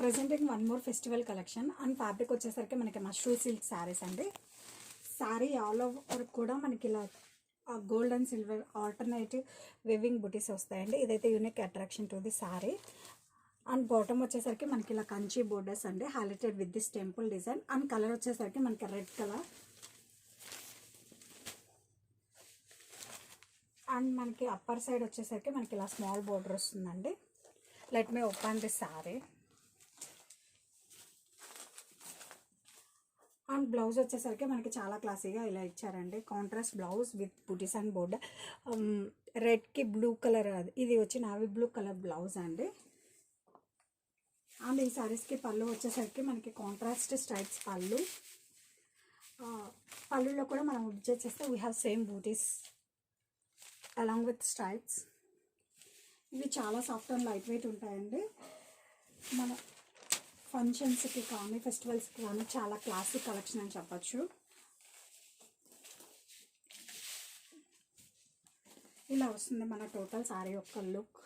Presenting one more festival collection and fabric వచ్చేసరికి మనకి mashru silk saris అండి. శారీ ఆల్ ఓవర్ కూడా మనకి ఇలా gold and silver alternative weaving butis వస్తాయండి. ఇదైతే unique attraction to the sari and bottom వచ్చేసరికి మనకి ఇలా కంచి బోర్డర్స్ అండి highlighted with this temple design and colour వచ్చేసరికి మనకి రెడ్ కలర్ అండ్ మనకి అప్పర్ సైడ్ వచ్చేసరికి మనకి ఇలా స్మాల్ బోర్డర్ వస్తుందండి. Let me open the sari and blouse వచ్చేసరికి మనకి చాలా క్లాసీగా ఇలా ఇచ్చారండి. Contrast blouse with butis and border రెడ్కి blue colour ఇది వచ్చి నావీ బ్లూ కలర్ బ్లౌజ్ అండి. అండ్ ఈ సారీస్కి పళ్ళు వచ్చేసరికి మనకి కాంట్రాస్ట్ స్ట్రైప్స్ పళ్ళు. పళ్ళులో కూడా మనం అబ్జర్వ్ చేస్తే we have same butis along with stripes ఇవి చాలా సాఫ్ట్ అండ్ లైట్ వెయిట్ ఉంటాయండి. మన ఫంక్షన్స్కి కానీ ఫెస్టివల్స్కి కానీ చాలా క్లాసిక్ కలెక్షన్ అని చెప్పచ్చు. ఇలా వస్తుంది మన టోటల్ సారీ యొక్క లుక్.